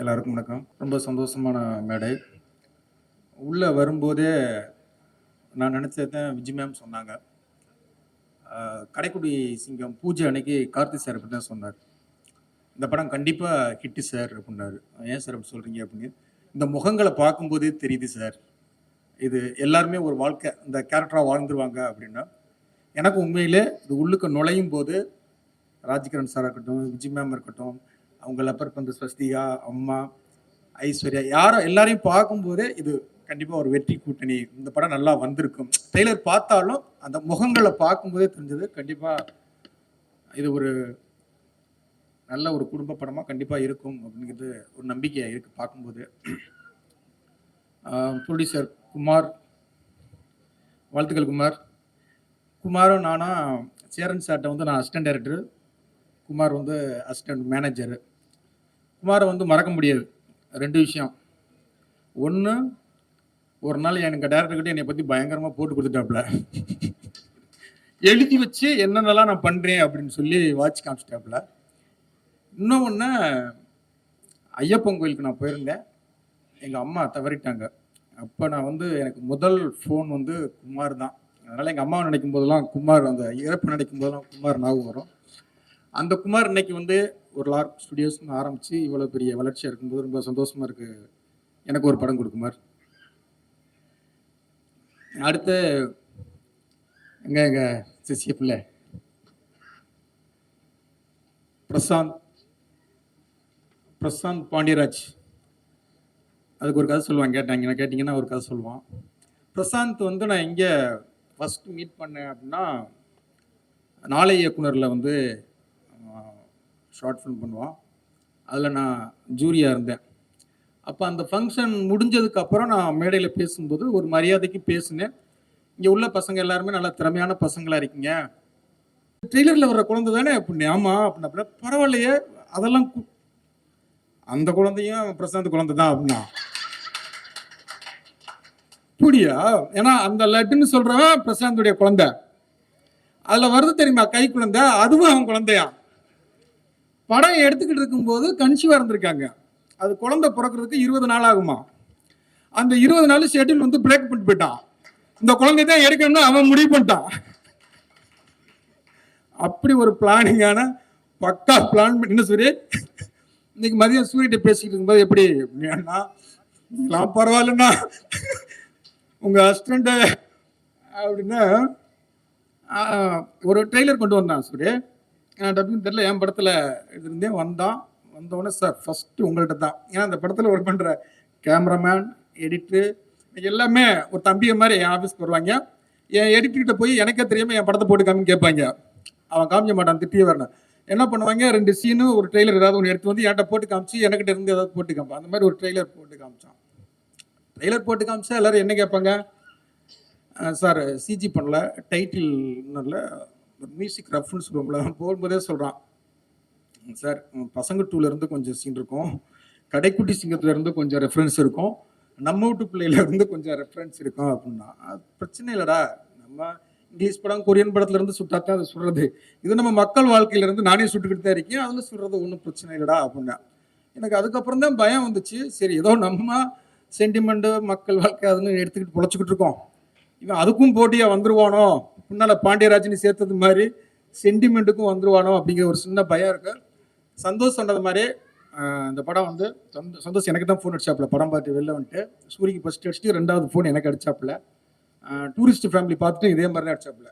எல்லாருக்கும் வணக்கம். ரொம்ப சந்தோஷமான மேடை. உள்ளே வரும்போதே நான் நினச்சதான் விஜய் மேம் சொன்னாங்க. கடைக்குடி சிங்கம் பூஜை அன்னைக்கு கார்த்தி சார் அப்படின்னு தான் சொன்னார். இந்த படம் கண்டிப்பாக ஹிட்டு சார் அப்படின்னாரு. ஏன் சார் அப்படி சொல்கிறீங்க அப்படின்னு. இந்த முகங்களை பார்க்கும்போதே தெரியுது சார் இது எல்லாருமே ஒரு வாழ்க்கை இந்த கேரக்டராக வாழ்ந்துருவாங்க அப்படின்னா எனக்கு உண்மையிலே இது உள்ளுக்கு நுழையும் போது ராஜ்கிரண் சார் இருக்கட்டும் விஜய் மேம் இருக்கட்டும் அவங்க லப்பர் பந்து ஸ்வஸ்திகா அம்மா ஐஸ்வர்யா யாரோ எல்லாரையும் பார்க்கும்போதே இது கண்டிப்பாக ஒரு வெற்றி கூட்டணி. இந்த படம் நல்லா வந்திருக்கும். டெய்லர் பார்த்தாலும் அந்த முகங்களை பார்க்கும்போதே தெரிஞ்சது கண்டிப்பாக இது ஒரு நல்ல ஒரு குடும்ப படமாக கண்டிப்பாக இருக்கும் அப்படிங்கிறது ஒரு நம்பிக்கை இருக்குது பார்க்கும்போது. ப்ரொடியூசர் குமார் வாழ்த்துக்கள் குமார். குமாரும் நானா சேரன் சார்ட்ட வந்து நான் அசிஸ்டன்ட் டைரக்டர் குமார் வந்து அசிஸ்டன்ட் மேனேஜரு குமாரை வந்து மறக்க முடியாது. ரெண்டு விஷயம். ஒன்று ஒரு நாள் எனக்கு டேரக்டர்கிட்ட என்னை பற்றி பயங்கரமாக போட்டு கொடுத்துட்டாப்புல எழுதி வச்சு என்னென்னலாம் நான் பண்ணுறேன் அப்படின்னு சொல்லி வாட்ச் காமிச்சிட்டாப்புல இன்னொன்று ஐயப்பன் கோயிலுக்கு நான் போயிருந்தேன். எங்கள் அம்மா தவறிட்டாங்க. அப்போ நான் வந்து எனக்கு முதல் ஃபோன் வந்து குமார் தான். அதனால் எங்கள் அம்மாவை நினைக்கும் போதெல்லாம் குமார் அந்த இறப்பு நினைக்கும் போதெல்லாம் குமார் ஞாபகம் வரும். அந்த குமார் இன்னைக்கு வந்து ஒரு லார்க் ஸ்டுடியோஸ்னு ஆரம்பித்து இவ்வளோ பெரிய வளர்ச்சியாக இருக்கும்போது ரொம்ப சந்தோஷமாக இருக்குது எனக்கு ஒரு படம் கொடுக்குமார் அடுத்து எங்க எங்க சிசிய பிள்ளை? பிரசாந்த் பிரசாந்த் பாண்டியராஜ். அதுக்கு ஒரு கதை சொல்லுவான் கேட்டாங்க. கேட்டிங்கன்னா ஒரு கதை சொல்லுவான். பிரசாந்த் வந்து நான் எங்கே ஃபஸ்ட்டு மீட் பண்ணேன் அப்படின்னா நாளை இயக்குனரில் வந்து ஷார்ட் ஃபிலிம் பண்ணுவோம் அதில் நான் ஜூரியாக இருந்தேன். அப்போ அந்த ஃபங்க்ஷன் முடிஞ்சதுக்கு அப்புறம் நான் மேடையில் பேசும்போது ஒரு மரியாதைக்கு பேசினேன். இங்கே உள்ள பசங்க எல்லாருமே நல்லா திறமையான பசங்களாக இருக்கீங்க. ட்ரெய்லரில் வர குழந்தை தானே? அப்படின்னு ஆமாம் அப்படின்னு அப்படின்னா பரவாயில்லையே அதெல்லாம் கு- அந்த குழந்தையும் பிரசாந்த் குழந்தை தான் அப்படின்னா. அப்படியா? ஏன்னா அந்த லட்டுன்னு சொல்றவன் பிரசாந்துடைய குழந்தை. அதுல வருது தெரியுமா கை குழந்தை? அதுவும் அவன் குழந்தையா படம் எடுத்துக்கிட்டு இருக்கும்போது கன்சீவாக இருந்திருக்காங்க. அது குழந்தை பிறக்கிறதுக்கு இருபது நாள் ஆகுமா? அந்த இருபது நாள் ஷெட்யூல் வந்து பிரேக் பண்ணிட்டு போயிட்டான். இந்த குழந்தை தான் எடுக்கணும்னு அவன் முடிவு பண்ணிட்டான். அப்படி ஒரு பிளானிங்கான பக்கா பிளான் பண்ண என்ன சூரிய? இன்னைக்கு மதியம் சூரியட்ட பேசிக்கிட்டு இருக்கும்போது எப்படி? அப்படின்னா நீங்களாம் பரவாயில்லண்ணா உங்கள் அசிஸ்டண்ட அப்படின்னா ஒரு ட்ரெய்லர் கொண்டு வந்தான் சூரிய. அப்படின்னு தெரியல. என் படத்தில் இருந்தே வந்தான் வந்தோடனே சார் ஃபஸ்ட்டு உங்கள்கிட்ட தான். ஏன்னா அந்த படத்தில் ஒர்க் பண்ணுற கேமராமேன் எடிட்ரு எல்லாமே ஒரு தம்பியை மாதிரி என் ஆஃபீஸ்க்கு வருவாங்க. என் எடிட்டர்கிட்ட போய் எனக்கே தெரியாமல் என் படத்தை போட்டு காமின்னு கேட்பாங்க. அவன் காமிக்க மாட்டான் திட்டியே வரணும் என்ன பண்ணுவாங்க? ரெண்டு சீனு ஒரு ட்ரெய்லர் ஏதாவது ஒன்று எடுத்து வந்து என்கிட்ட போட்டு காமிச்சு எனக்கிட்ட இருந்து ஏதாவது போட்டு காமிப்பான். அந்த மாதிரி ஒரு ட்ரெய்லர் போட்டு காமிச்சான். ட்ரெய்லர் போட்டு காமிச்சா எல்லோரும் என்ன கேட்பாங்க? சார் சிஜி பண்ணல டைட்டில் நல்ல மியூசிக் ரெஃபரன்ஸ் ரூமில் போகும்போதே சொல்கிறான் சார் பசங்க டூலேருந்து கொஞ்சம் சீன் இருக்கும். கடைக்குட்டி சிங்கத்துலேருந்து கொஞ்சம் ரெஃபரன்ஸ் இருக்கும். நம்ம வீட்டு பிள்ளையிலேருந்து கொஞ்சம் ரெஃபரன்ஸ் இருக்கும் அப்படின்னா. அது பிரச்சனை இல்லைடா. நம்ம இங்கிலீஷ் படம் கொரியன் படத்துலேருந்து சுட்டாத்தான் அதை சுடுறது இது நம்ம மக்கள் வாழ்க்கையிலேருந்து நானே சுட்டுக்கிட்டு தான் இருக்கேன். அதில் சுடுறது ஒன்றும் பிரச்சனை இல்லைடா அப்படின்னா. எனக்கு அதுக்கப்புறம் தான் பயம் வந்துச்சு. சரி ஏதோ நம்ம சென்டிமெண்ட்டு மக்கள் வாழ்க்கை அதுன்னு எடுத்துக்கிட்டு பொழைச்சிக்கிட்டு இருக்கோம். இவன் அதுக்கும் போட்டியா வந்துருவானோ? முன்னால பாண்டியராஜன் சேர்த்தது மாதிரி சென்டிமெண்ட்டுக்கும் வந்துருவானோ அப்படிங்கிற ஒரு சின்ன பயம் இருக்கு. சந்தோஷ் சொன்னது மாதிரி இந்த படம் வந்து சந்தோ- சந்தோஷ் எனக்கு தான் ஃபோன் அடிச்சாப்புல. படம் பார்த்து வெளில வந்துட்டு சூரிக்கு ஃபர்ஸ்ட் அடிச்சுட்டு ரெண்டாவது ஃபோன் எனக்கு அடிச்சாப்புல. டூரிஸ்ட் ஃபேமிலி பார்த்துட்டு இதே மாதிரி தான் அடிச்சாப்புல.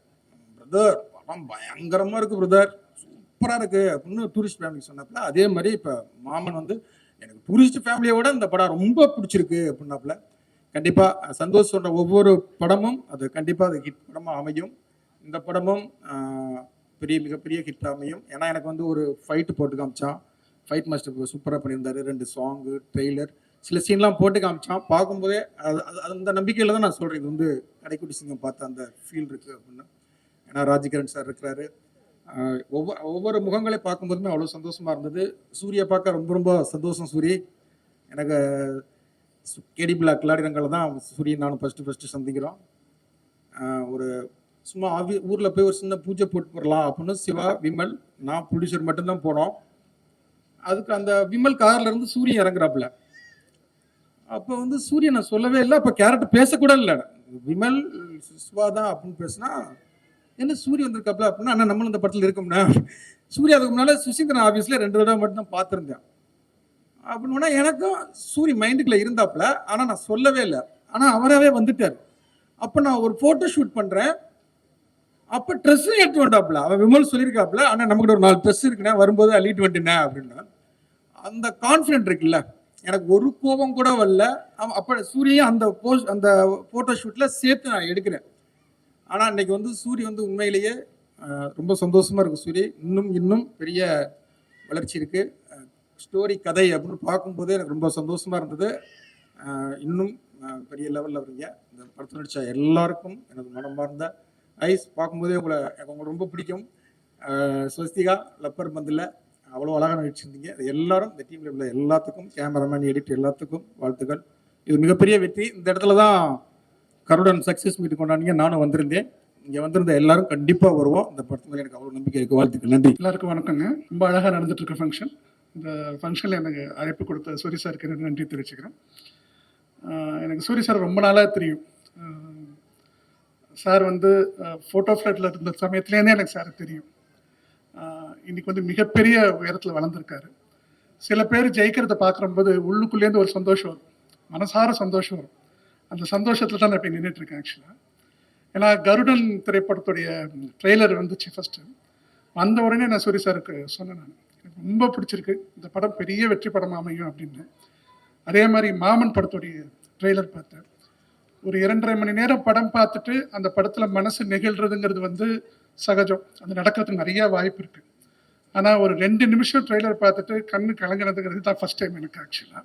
பிரதர் படம் பயங்கரமாக இருக்குது பிரதர் சூப்பராக இருக்குது அப்படின்னு டூரிஸ்ட் ஃபேமிலி சொன்னாப்புல. அதே மாதிரி இப்போ மாமன் வந்து எனக்கு டூரிஸ்ட் ஃபேமிலியை விட இந்த படம் ரொம்ப பிடிச்சிருக்கு அப்படின்னாப்புல. கண்டிப்பாக சந்தோஷ் சொல்கிற ஒவ்வொரு படமும் அது கண்டிப்பாக அது ஹிட் படமாக அமையும். இந்த படமும் பெரிய மிகப்பெரிய ஹிட் அமையும். ஏன்னா எனக்கு வந்து ஒரு ஃபைட்டு போட்டு காமிச்சான். ஃபைட் மாஸ்டர் சூப்பராக பண்ணியிருந்தாரு. ரெண்டு சாங்கு ட்ரெய்லர் சில சீன்லாம் போட்டு காமிச்சான். பார்க்கும்போதே அது அது- அந்த நம்பிக்கையில் தான் நான் சொல்கிறேன் இது வந்து கடைக்குட்டி சிங்கம் பார்த்த அந்த ஃபீல் இருக்குது அப்படின்னு. ஏன்னா ராஜகிரண் சார் இருக்கிறாரு. ஒவ்வொரு ஒவ்வொரு முகங்களை பார்க்கும்போதுமே அவ்வளோ சந்தோஷமாக இருந்தது. சூரிய பார்க்க ரொம்ப ரொம்ப சந்தோஷம் சூரி. எனக்கு கேடி பிளாக் கிளாடிரங்களில் தான் சூரியன் நானும் ஃபஸ்ட்டு ஃபஸ்ட்டு சந்திக்கிறோம். ஒரு சும்மா ஆவி ஊரில் போய் ஒரு சின்ன பூஜை போட்டு போடலாம் அப்படின்னு சிவா விமல் நான் ப்ரொடியூசர் மட்டும்தான் போனோம். அதுக்கு அந்த விமல் கார்ல இருந்து சூரியன் இறங்குறாப்புல. அப்போ வந்து சூரியன் நான் சொல்லவே இல்லை அப்போ கேரக்டர் பேசக்கூட இல்லை. விமல் சிவா தான் அப்படின்னு பேசினா என்ன சூரிய வந்திருக்காப்ல அப்படின்னா அண்ணா நம்மளும் இந்த படத்தில் இருக்கோம்னா சூர்யா அதுக்கு முன்னால் சுசீந்திரன் ஆஃபீஸில் ரெண்டு தடவை மட்டும் தான் பார்த்துருந்தேன். அப்படின்னா எனக்கும் சூரி மைண்டுக்குள்ள இருந்தாப்புல ஆனால் நான் சொல்லவே இல்லை. ஆனால் அவராகவே வந்துட்டார். அப்போ நான் ஒரு ஃபோட்டோ ஷூட் பண்ணுறேன் அப்போ ட்ரெஸ்ஸும் எடுத்து வந்தாப்புல அவன் விமல் சொல்லியிருக்காப்புல ஆனால் நம்மகிட்ட ஒரு நாலு ட்ரெஸ் இருக்குண்ணே வரும்போது அள்ளிட்டு வந்துட்டேன் அப்படின்னா அந்த கான்ஃபிடென்ட் இருக்குல்ல எனக்கு ஒரு கோபம் கூட வரல. அவன் அப்போ சூரியன் அந்த போஸ்ட் அந்த ஃபோட்டோ ஷூட்டில் சேர்த்து நான் எடுக்கிறேன். ஆனால் இன்னைக்கு வந்து சூரிய வந்து உண்மையிலேயே ரொம்ப சந்தோஷமாக இருக்கும் சூரிய. இன்னும் இன்னும் பெரிய வளர்ச்சி இருக்குது ஸ்டோரி கதை அப்படின்னு பார்க்கும்போதே எனக்கு ரொம்ப சந்தோஷமாக இருந்தது. இன்னும் பெரிய லெவலில் வரீங்க. இந்த படத்தை நடித்த எல்லாருக்கும் எனது மனமார்ந்த ஐஸ். பார்க்கும்போதே உங்களை எனக்கு உங்களை ரொம்ப பிடிக்கும். ஸ்வஸ்திகா லப்பர் பந்தில் அவ்வளோ அழகாக நடிச்சிருந்தீங்க. எல்லாரும் இந்த டீமில் உள்ள எல்லாத்துக்கும் கேமராமேன் எடிட் எல்லாத்துக்கும் வாழ்த்துக்கள். இது மிகப்பெரிய வெற்றி. இந்த இடத்துல தான் கருடன் சக்ஸஸ் மீட் கொண்டாடிங்க நானும் வந்திருந்தேன். இங்கே வந்திருந்த எல்லாரும் கண்டிப்பாக வருவோம். இந்த படத்து மேலே எனக்கு அவ்வளோ நம்பிக்கை இருக்குது வாழ்த்துக்கள். நன்றி. எல்லாருக்கும் வணக்கங்க. ரொம்ப அழகாக நடந்துட்டு இருக்க ஃபங்க்ஷன் இந்த ஃபங்க்ஷனில் எனக்கு அழைப்பு கொடுத்த சூரி சாருக்கு எனக்கு நன்றி தெரிவிச்சுக்கிறேன். எனக்கு சூரி சார் ரொம்ப நாளாக தெரியும். சார் வந்து ஃபோட்டோ ஃப்ளட்டில் இருந்த சமயத்துலேருந்தே எனக்கு சார் தெரியும். இன்றைக்கி வந்து மிகப்பெரிய உயரத்தில் வளர்ந்துருக்காரு. சில பேர் ஜெயிக்கிறத பார்க்குறம்போது உள்ளுக்குள்ளேருந்து ஒரு சந்தோஷம் வரும். மனசார சந்தோஷம் வரும். அந்த சந்தோஷத்தில் தான் நான் இப்போ நின்றுட்டுருக்கேன் ஆக்சுவலாக ஏன்னா கருடன் திரைப்படத்துடைய ட்ரெய்லர் வந்துச்சு ஃபஸ்ட்டு வந்த உடனே நான் சூரி சாருக்கு சொன்னேன் நான். ரொம்ப பிடிச்சிருக்கு. இந்த படம் பெரிய வெற்றி படம் அமையும் அப்படின்னு. அதே மாதிரி மாமன் படத்துடைய ட்ரெய்லர் பார்த்தேன். ஒரு இரண்டரை மணி நேரம் படம் பார்த்துட்டு அந்த படத்தில் மனசு நெகிழ்றதுங்கிறது வந்து சகஜம். அது நடக்கிறதுக்கு நிறைய வாய்ப்பு இருக்கு. ஆனால் ஒரு ரெண்டு நிமிஷம் ட்ரெய்லர் பார்த்துட்டு கண்ணு கலங்கினதுங்கிறது தான் ஃபர்ஸ்ட் டைம் எனக்கு ஆக்சுவலாக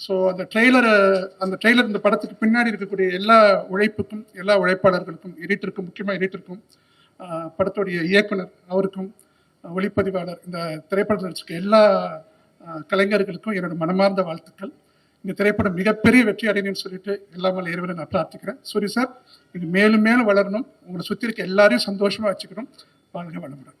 ஸோ அந்த ட்ரெய்லரை அந்த ட்ரெய்லர் இந்த படத்துக்கு பின்னாடி இருக்கக்கூடிய எல்லா உழைப்புக்கும் எல்லா உழைப்பாளர்களுக்கும் எடிட்டருக்கும் முக்கியமாக எடிட்டருக்கும் படத்துடைய இயக்குனர் அவருக்கும் ஒளிப்பதிவாளர் இந்த திரைப்படத்தில் நடிச்சிருக்க எல்லா கலைஞர்களுக்கும் என்னோட மனமார்ந்த வாழ்த்துக்கள். இந்த திரைப்படம் மிகப்பெரிய வெற்றி அடையணும்னு சொல்லிட்டு எல்லாமே இறைவனை நான் பிரார்த்திக்கிறேன். சரி சார் இது மேலும் மேலும் வளரணும். உங்களை சுற்றி இருக்க எல்லாரையும் சந்தோஷமா வச்சுக்கணும். வாழ்க வளமுடன்.